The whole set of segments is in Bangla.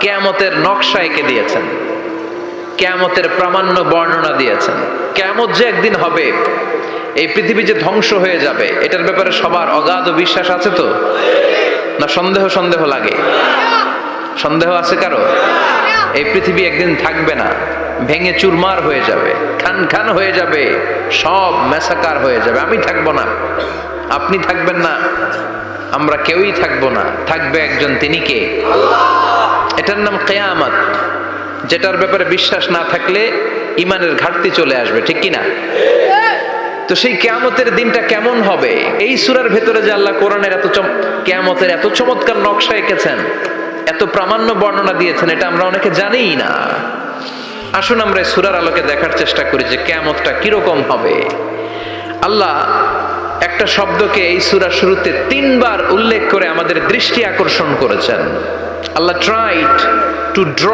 কেয়ামতের নকশা এঁকে দিয়েছেন। কেয়ামতের প্রামাণ্য বর্ণনা দিয়েছেন। কেয়ামত যে একদিন হবে, এই পৃথিবী যে ধ্বংস হয়ে যাবে, এটার ব্যাপারে সবার অগাধ বিশ্বাস আছে তো? না সন্দেহ সন্দেহ লাগে? সন্দেহ আছে কারও? এই পৃথিবী একদিন থাকবে না। ভেঙে চুরমার হয়ে যাবে, খান খান হয়ে যাবে, সব মেসাকার হয়ে যাবে। আমি থাকব না। আপনি থাকবেন না। আমরা কেউই থাকব না। থাকবে একজন তিনি কে? এটার নাম কেয়ামত, যেটার ব্যাপারে বিশ্বাস না থাকলে ইমানের ঘাটতি চলে আসবে, ঠিক কিনা? তো সেই কেয়ামতের দিনটা কেমন হবে? এই সুরার ভেতরে যে আল্লাহ কোরআনের এত কেয়ামতের এত চমৎকার নকশা এঁকেছেন, এত প্রামাণ্য বর্ণনা দিয়েছেন, এটা আমরা অনেকে জানিই না। আসুন আমরা সুরার আলোকে দেখার চেষ্টা করি যে কেয়ামতটা কীরকম হবে। আল্লাহ একটা শব্দকে এই সুরা শুরুতে তিনবার উল্লেখ করে আমাদের দৃষ্টি আকর্ষণ করেছেন। Allah tried to draw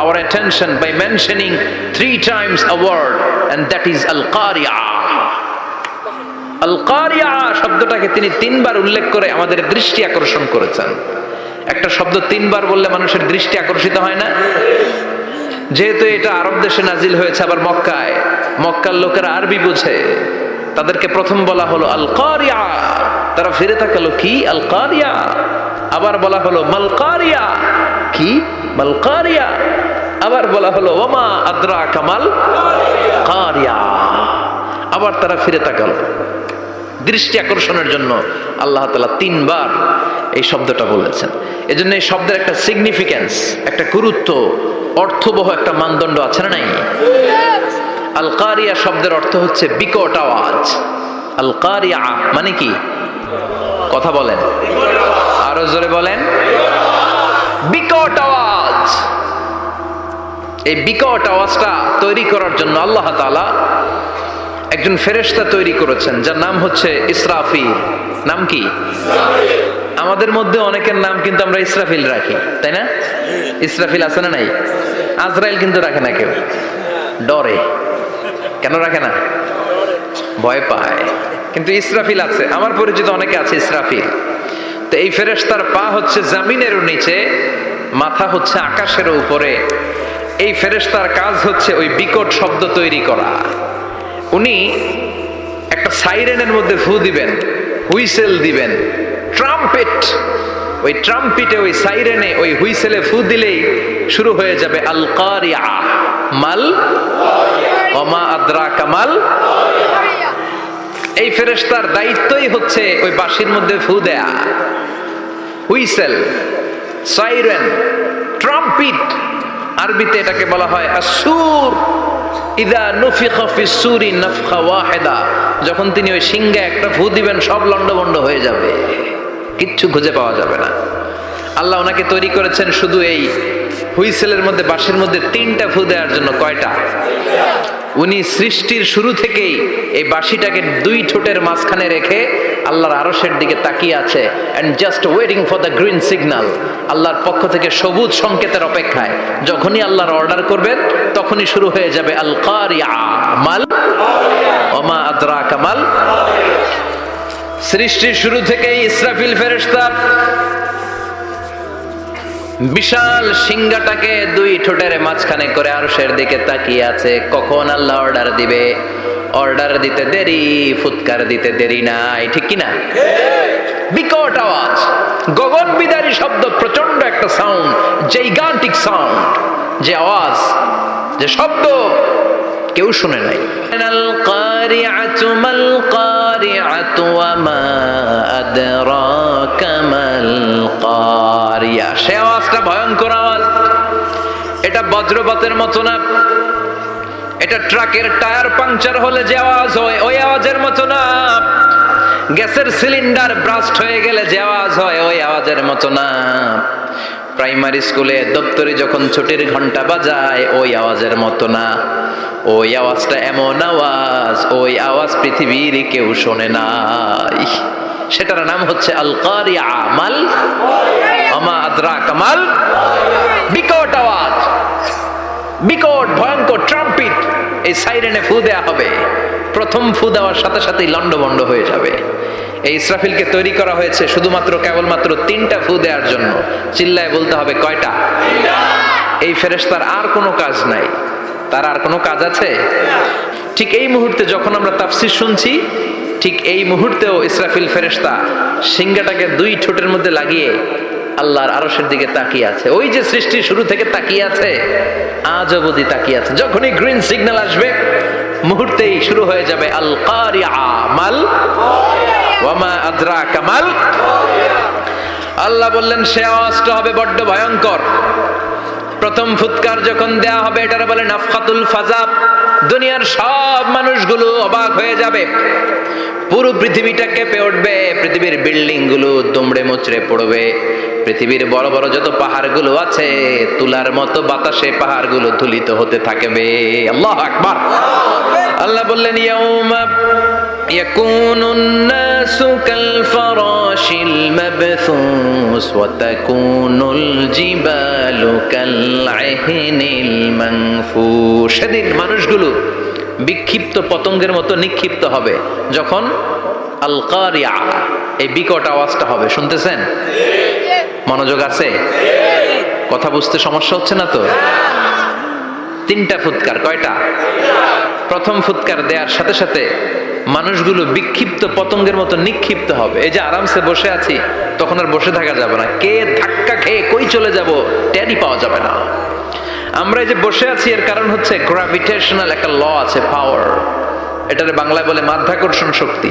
our attention by mentioning three times a word and that is আল কারিয়া আল কারিয়া শব্দটাকে তিনি তিনবার উল্লেখ করে আমাদের দৃষ্টি আকর্ষণ করেছেন। একটা শব্দ তিনবার বললে মানুষের দৃষ্টি আকর্ষিত হয় না। যেহেতু এটা আরব দেশে নাজিল হয়েছে, আবার মক্কায়। মক্কার লোকেরা আরবি বুঝে। তাদেরকে প্রথম বলা হলো আল কারিয়া তারা ফিরে থাকালো কি? আল কারিয়া আবার বলা হলো, মালকারিয়া। কি? মাল কারিয়া আবার বলা হলো, ওমা আদ্রা কামাল কারিয়া। আবার তারা ফিরে তাকালো। দৃষ্টি আকর্ষণের জন্য আল্লাহ তালা তিনবার এই শব্দটা বলেছেন। এজন্য এই শব্দের একটা সিগনিফিক্যান্স একটা গুরুত্ব, অর্থবহ একটা মানদণ্ড আছে না নাই? আল কারিয়া শব্দের অর্থ হচ্ছে বিকট আওয়াজ। আল কারিয়া মানে কি? কথা বলেন। আরও জোরে বলেন। বিকট আওয়াজ। এই বিকট আওয়াজটা তৈরি করার জন্য আল্লাহ তাআলা একজন ফেরেশতা তৈরি করেছেন, যার নাম হচ্ছে ইসরাফিল। নাম কি? আমাদের মধ্যে অনেকের নাম কিন্তু আমরা ইসরাফিল রাখি, তাই না? ইসরাফিল আছে না নাই? আজরাইল কিন্তু রাখে না কেউ। ডরে। কেন রাখে না? ভয় পায়। কিন্তু ইসরাফিল আছে। আমার পরিচিত অনেকে আছে ইসরাফিল। তো এই ফেরেস্তার পা হচ্ছে জামিনের নিচে, মাথা হচ্ছে আকাশের উপরে। এই ফেরেশতার কাজ হচ্ছে ওই বিকট শব্দ তৈরি করা। উনি একটা সাইরেনের মধ্যে ফু দিবেন, হুইসেল দিবেন, ট্রাম্পেট। ওই ট্রাম্পিটে ওই সাইরেনে ওই হুইসেলে ফু দিলেই শুরু হয়ে যাবে আল কারিয়া মাল অমা আদ্রা কামাল এই ফেরেস্তার দায়িত্বই হচ্ছে ওই বাঁশির মধ্যে ফু দেয়া। হুইসেল, সাইরেন, ট্রাম্পিট, আরবিতে এটাকে বলা হয় আসুর ইদা নুফিখা ফি সুরি নাফখা ওয়াহিদা। যখন তিনি ওই সিংহে একটা ফু দিবেন, সব লন্ডভন্ড হয়ে যাবে। কিচ্ছু খুঁজে পাওয়া যাবে না। আল্লাহ ওনাকে তৈরি করেছেন শুধু এই হুইসেলের মধ্যে, বাঁশির মধ্যে তিনটা ফু দেওয়ার জন্য কয়টা? উনি সৃষ্টির শুরু থেকেই এই বাঁশিটাকে দুই ঠোঁটের মাঝখানে রেখে আল্লাহর আরশের দিকে তাকিয়ে আছে and just waiting for the green signal আল্লাহর পক্ষ থেকে সবুজ সংকেতের অপেক্ষায়। যখনই আল্লাহর অর্ডার করবেন, তখনই শুরু হয়ে যাবে আল কারিয়া ওমা কামাল সৃষ্টির শুরু থেকেই ইসরাফিল ফেরেশতা বিশাল সিংহাটাকে দুই ঠোঁটের মাঝখানে করে আরশের দিকে তাকিয়ে আছে। কখন আল্লাহ অর্ডার দিবে? অর্ডার দিতে দেরি, ফুৎকার দিতে দেরি নাই, ঠিক কিনা? বিকট আওয়াজ, গগন বিদারী শব্দ প্রচণ্ড একটা সাউন্ড জৈগান্টিক সাউন্ড যে আওয়াজ, যে শব্দ কেউ শুনে নাই। সে আওয়াজটা ভয়ঙ্কর আওয়াজ। এটা বজ্রপাতের মতো না। এটা ট্রাকের টায়ার পাংচার হলে যে আওয়াজ হয়, ওই আওয়াজের মতো না। গ্যাসের সিলিন্ডার ব্রাস্ট হয়ে গেলে যে আওয়াজ হয়, ওই আওয়াজের মতো না। প্রাইমারি স্কুলে দপ্তরে যখন ছুটির ঘণ্টা বাজায়, ওই আওয়াজের মতো না। ওই আওয়াজটা এমন আওয়াজ, ওই আওয়াজ পৃথিবীর কেউ শোনে নাই। সেটার নাম হচ্ছে আল কারিয়া মাল আমা আদ্রা কামাল বিকট আওয়াজ, বিকট ভয়ঙ্কর ট্রাম্পিট, এই সাইরেনে ফু দেওয়া হবে। প্রথম ফু দেওয়ার সাথে সাথেই লন্ডভন্ড হয়ে যাবে। এই ইসরাফিলকে তৈরি করা হয়েছে শুধুমাত্র কেবলমাত্র তিনটা ফু দেওয়ার জন্য। চিল্লায় বলতে হবে কয়টা? এই ফেরেশতার আর কোনো কাজ নাই। তার আর কোনো কাজ আছে? ঠিক এই মুহূর্তে যখন আমরা তাফসির শুনছি, ঠিক এই মুহূর্তেও ইসরাফিল ফেরেশতা সিংহাটাকে দুই ঠোঁটের মধ্যে লাগিয়ে আল্লাহর আরশের দিকে তাকিয়ে আছে। ওই যে সৃষ্টি শুরু থেকে তাকিয়ে আছে, আজ অবধি তাকিয়ে আছে। যখনই গ্রিন সিগন্যাল আসবে মুহূর্তেই শুরু হয়ে যাবে আল মাল। ওয়ামা আদ্রা কামাল আল্লাহ বললেন, সে আওয়াজটা হবে বড্ড ভয়ঙ্কর। প্রথম ফুৎকার যখন দেয়া হবে, এটার বলে নাফকাতুল ফাজাব। দুনিয়ার সব মানুষগুলো অবাক হয়ে যাবে। পুরো পৃথিবীটা কেঁপে উঠবে, পৃথিবীর বিল্ডিংগুলো দুমড়ে মুচড়ে পড়বে। পৃথিবীর বড় বড় যত পাহাড়গুলো আছে তুলার মতো বাতাসে পাহাড়গুলো ধুলিত হতে থাকবে আল্লাহ আকবার আল্লাহ বললেন ইয়াউমা يكون الناس كالفراش المبثوث وتكون الجبال كالعهن المنفوش সেদিন মানুষগুলো বিক্ষিপ্ত পতঙ্গের মতো নিক্ষিপ্ত হবে যখন আল কারিয়া এই বিকট আওয়াজটা হবে শুনতেছেন মনোযোগ আছে? কথা বুঝতে সমস্যা হচ্ছে না তো? তিনটা ফুৎকার, কয়টা? প্রথম ফুৎকার দেওয়ার সাথে সাথে মানুষগুলো বিক্ষিপ্ত পতঙ্গের মতো নিক্ষিপ্ত হবে। এই যে আরামসে বসে আছি, তখন আর বসে থাকা যাবে না। কে ধাক্কা খেয়ে কই চলে যাব ট্যারি পাওয়া যাবে না। আমরা এই যে বসে আছি, এর কারণ হচ্ছে গ্রাভিটেশনাল একটা ল আছে পাওয়ার এটারে বাংলায় বলে মাধ্যাকর্ষণ শক্তি।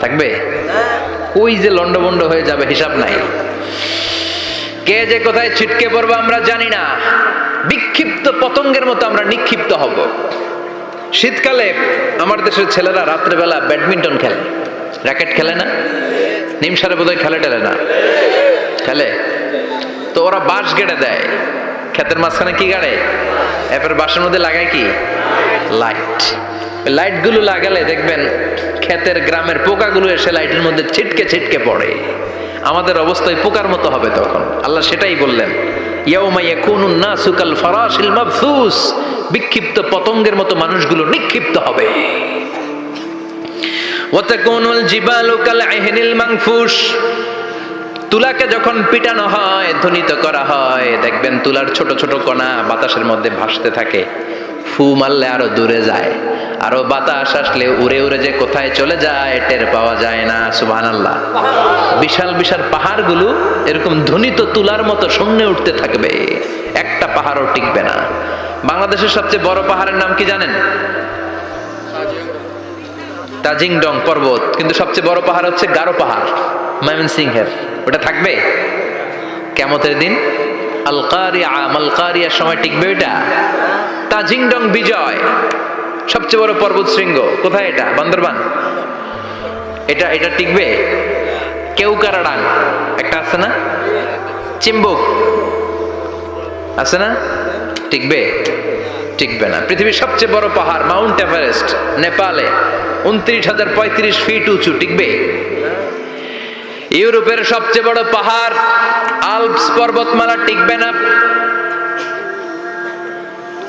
থাকবে? ওই যে লন্ডভন্ড হয়ে যাবে, হিসাব নাই। কে যে কোথায় ছিটকে পড়ব আমরা জানি না। বিক্ষিপ্ত পতঙ্গের মতো আমরা নিক্ষিপ্ত হব। শীতকালে আমার দেশের ছেলেরা রাত্রেবেলা ব্যাডমিন্টন খেলে। র্যাকেট খেলে না? নিমসারে বোধহয় খেলে টেলে না। খেলে? তো ওরা বাঁশ গেড়ে দেয়। ক্ষেতের মাঝখানে কি গাড়ে? এরপর বাঁশের মধ্যে লাগায় কি? লাইট। লাইটগুলো লাগালে দেখবেন ক্ষেতের গ্রামের পোকাগুলো এসে লাইটের মধ্যে ছিটকে ছিটকে পড়ে। আমাদের অবস্থায় পোকার মতো হবে তখন। আল্লাহ সেটাই বললেন বিক্ষিপ্ত পতঙ্গের মতো মানুষগুলো নিক্ষিপ্ত হবে। তুলাকে যখন পিটানো হয়, ধ্বনিত করা হয়, দেখবেন তুলার ছোট ছোট কণা বাতাসের মধ্যে ভাসতে থাকে। ফু মারলে আরও দূরে যায়। আরও বাতাস আসলে উড়ে উড়ে যে কোথায় চলে যায় টের পাওয়া যায় না সুবহান আল্লাহ বিশাল বিশাল পাহাড়গুলো এরকম ধ্বনিত তুলার মতো শূন্যে উঠতে থাকবে, একটা পাহাড়ও টিকবে না। বাংলাদেশের সবচেয়ে বড় পাহাড়ের নাম কি জানেন? তাজিংডং পর্বত, কিন্তু সবচেয়ে বড় পাহাড় হচ্ছে গারো পাহাড়, ময়মনসিংহের। ওটা থাকবে? কেমতের দিন? আলকারিয়া মালকারিয়ার সময় টিকবে ওটা তাজিংডং বিজয়। সবচেয়ে বড় পর্বত শৃঙ্গ। কোথায় এটা? বান্দরবান? এটা এটা টিকবে? কেউকারাডাং। একটা আছে না? চিম্বুক। আছে না? টিকবে? টিকবে না। পৃথিবীর সবচেয়ে বড় পাহাড়, মাউন্ট এভারেস্ট, নেপালে। উনত্রিশ হাজার পঁয়ত্রিশ ফিট উঁচু, টিকবে? ইউরোপের সবচেয়ে বড় পাহাড়, আলপস পর্বতমালা টিকবে না।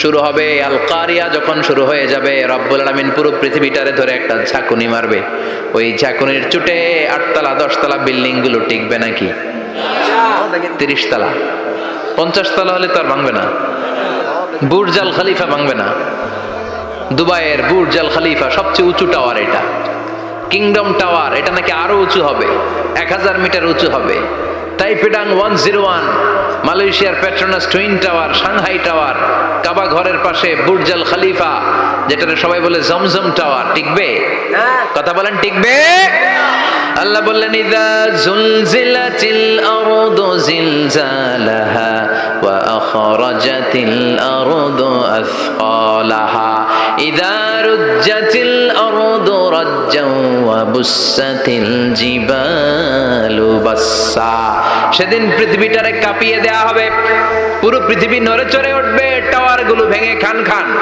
শুরু হবে আল কারিয়া যখন শুরু হয়ে যাবে, রব্বুল আলমিন পুরো পৃথিবীটারে ধরে একটা ঝাঁকুনি মারবে। ওই ঝাঁকুনির চুটে আটতলা, দশতলা বিল্ডিংগুলো টিকবে নাকি? তিরিশ তলা পঞ্চাশ হলে তো আর ভাঙবে না। বুর্জ আল খালিফা ভাঙবে না। দুবাইয়ের বুর্জ আল খালিফা সবচেয়ে উঁচু টাওয়ার এটা। কিংডম টাওয়ার, এটা নাকি আরও উঁচু হবে। এক হাজার মিটার উঁচু হবে। তাইপেডাং ওয়ান জিরো ওয়ান, মালয়েশিয়ার Petronas twin tower, Shanghai tower Kaaba ঘরের পাশে বুর্জাল খালিফা যেটা সবাই বলে জমজম টাওয়ার টিকবে? কথা বলেন টিকবে? আল্লাহ বললেন ইদা জুলজিলাতিল আরদু জিলজালাহা ওয়া আখরাজাতিল আরদু আসফালাহা ইদা সেদিন পৃথিবীটারে কাঁপিয়ে দেয়া হবে। পুরো পৃথিবী নড়ে চড়ে উঠবে, টাওয়ারগুলো ভেঙে খান খান।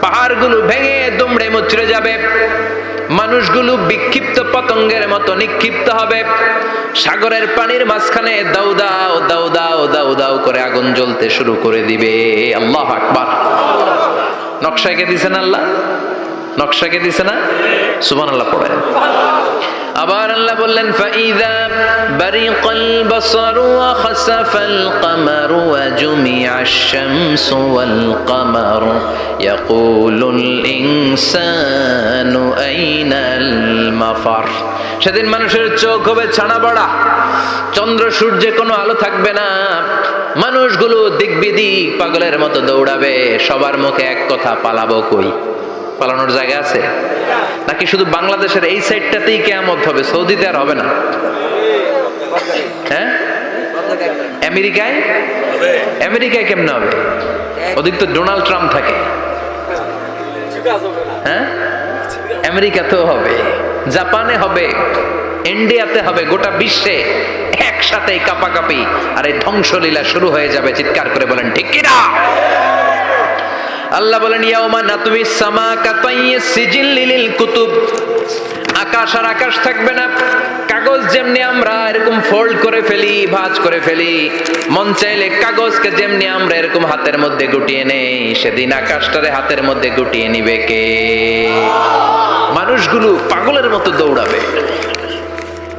পাহাড়গুলো ভেঙে দুমড়ে মুচড়ে যাবে। মানুষগুলো বিক্ষিপ্ত পতঙ্গের মতো নিক্ষিপ্ত হবে। সাগরের পানির মাঝখানে দাউ দাও দাউ দাও দাউ দাউ করে আগুন জ্বলতে শুরু করে দিবে। আল্লাহ আকবার। নকশাকে দিছেন আল্লাহ? নকশাকে দিছে না? সুবহান আল্লাহ পড়েন। আবার আল্লাহ বললেন, ফাইদা বারিকাল বাসারু ওয়া খাসাফাল কামারু ওয়া জুমিআশ শামসু ওয়াল কামারু। ইয়াকুলুল ইনসানু আইনাল মাফার। সেদিন মানুষের চোখ হবে ছানা বড়া। চন্দ্র সূর্যে কোনো আলো থাকবে না। মানুষগুলো দিকবিদিক পাগলের মতো দৌড়াবে, সবার মুখে এক কথা, পালাবো কই? পালানোর জায়গা আছে? নাকি শুধু বাংলাদেশের এই সাইডটাতেই কেয়ামত হবে, সৌদিতে আর হবে না? হ্যাঁ? আমেরিকায়? আমেরিকায় কেমনে হবে? ওদিক তো ডোনাল্ড ট্রাম্প থাকে। হ্যাঁ? আমেরিকাতেও হবে, জাপানে হবে, ইন্ডিয়াতে হবে, গোটা বিশ্বে। একসাথে কাপাকাপি। আর এই ধ্বংসলীলা শুরু হয়ে যাবে, চিৎকার করে বলেন, ঠিক কিনা আল্লাহ বলেন, ইয়াউমা নাতমি সামা কাতাইয়ে সিজিল লিলিল কুতুব। আকাশ আর আকাশ থাকবে না, কাগজ যেমনি আমরা এরকম ফোল্ড করে ফেলি, ভাঁজ করে ফেলি, মন চাইলে কাগজকে যেমনি আমরা এরকম হাতের মধ্যে গুটিয়ে নেই, সেদিন আকাশটারে হাতের মধ্যে গুটিয়ে নিবে কে? মানুষগুলো পাগলের মতো দৌড়াবে।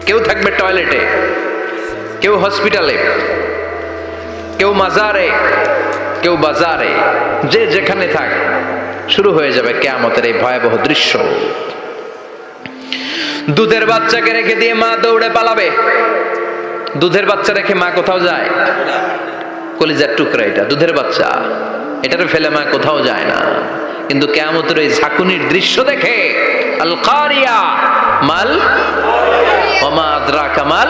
কেউ থাকবে টয়লেটে কেউ হসপিটালে কেউ মাজারে, কেউ বাজারে, যে যেখানে থাক, শুরু হয়ে যাবে কেয়ামতের এই ভয়াবহ দৃশ্য। দুধের বাচ্চাকে রেখে দিয়ে মা দৌড়ে পালাবে। দুধের বাচ্চা রেখে মা কোথাও যায়? কলিজার টুকরা এটা, দুধের বাচ্চা। এটারে ফেলে মা কোথাও যায় না। কিন্তু কেয়ামতের এই ঝাঁকুনির দৃশ্য দেখে আল কারিয়া মাল ওমা কামাল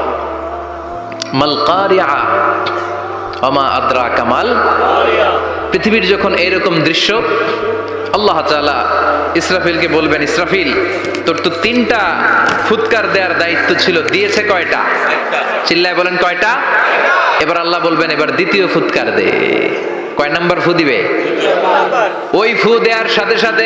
আদ্রা কামাল পৃথিবীর যখন এরকম দৃশ্য, আল্লাহ ইসরাফিলকে বলবেন, ইসরাফিল, তোর তো তিনটা ফুৎকার দেওয়ার দায়িত্ব ছিল, দিয়েছে কয়টা? চিল্লায় বলেন, কয়টা? এবার আল্লাহ বলবেন, এবার দ্বিতীয় ফুৎকার দে। কয় নাম্বার ফু দিবে? ওই ফু দেওয়ার সাথে সাথে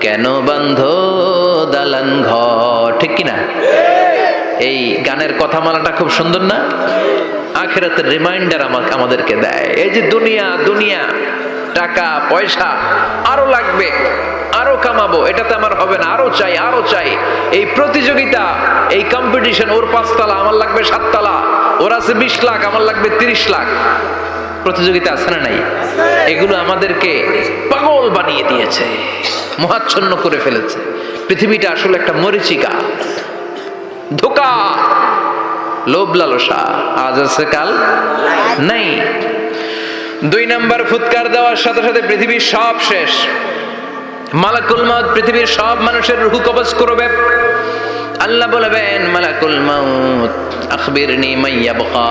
কেন বান্ধ দালান ঘর? ঠিক কিনা? এই গানের কথা মালাটা খুব সুন্দর না? আখেরাতের রিমাইন্ডার আমাকে, আমাদেরকে দেয়। এই যে দুনিয়া দুনিয়া, টাকা, পয়সা, আরও লাগবে, আরও কামাবো, এটাতে আমার হবে না, আরও চাই আরও চাই। এই প্রতিযোগিতা, এই কম্পিটিশন ওর পাঁচতলা, আমার লাগবে সাততলা, ওর আছে বিশ লাখ, আমার লাগবে তিরিশ লাখ। প্রতিযোগিতা আছে না নাই? এগুলো আমাদেরকে পাগল বানিয়ে দিয়েছে, মহাচ্ছন্ন করে ফেলেছে। পৃথিবীটা আসলে একটা মরিচিকা। ধোকা! লোভ লালসা, আজ আছে, কাল নাই। দুই নাম্বার ফুৎকার দেওয়ার সাথে সাথে পৃথিবীর সব শেষ। মালাকুল মাউত পৃথিবীর সব মানুষের রুহু কবজ করবে। আল্লাহ বলবেন, মালাকুল মাউত, আখবিরনি মাইয়া বকা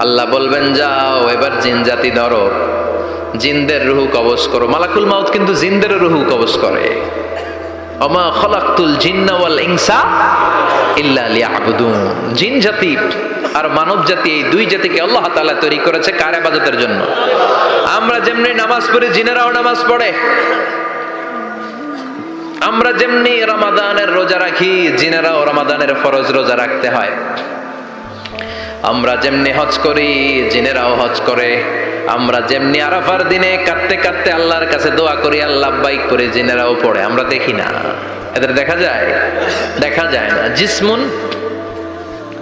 আল্লাহ বলবেন, যাও, এবার জিন জাতি ধরো। জিনদের রুহু কবজ করো। মালাকুল মাউত কিন্তু জিনদের রুহু কবজ করে। অমা খলাক্তুল জিন্না ওয়াল ইনসা ইল্লা লিয়াবুদুন। জিন জাতি আর মানব জাতি এই দুই জাতিকে আল্লাহ তাআলা তৈরি করেছে কার ইবাদতের জন্য? আমরা যেমনি নামাজ পড়ি, জিনেরাও নামাজ পড়ে। আমরা যেমনি রমাদানের রোজা রাখি, জিনেরাও রমাদানের ফরজ রোজা রাখতে হয়। আমরা যেমনি হজ করি, জিনেরাও হজ করে। আমরা যেমনি আরাফার দিনে কাঁদতে কাঁদতে আল্লাহর কাছে দোয়া করি, আল্লাহ বাইক করে জিনেরাও পড়ে। আমরা দেখি না। এদের দেখা যায়? দেখা যায় না। জিসমুন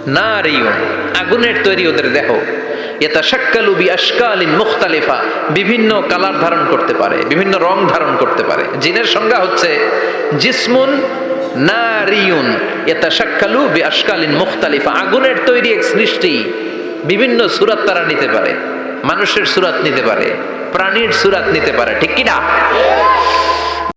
না রিউন আগুনের তৈরি ওদের দেহ। এটা শাক্কালু বি আশকালিন মুখতালিফা। বিভিন্ন কালার ধারণ করতে পারে, বিভিন্ন রং ধারণ করতে পারে। জিনের সংজ্ঞা হচ্ছে, জিসমুন নারিয়ুন এটা শাক্কালু বি আশকালিন মুখতালিফা, আগুনের তৈরি এক সৃষ্টি। বিভিন্ন সুরাত তারা নিতে পারে, মানুষের সুরাত নিতে পারে, প্রাণীর সুরাত নিতে পারে, ঠিক কিনা?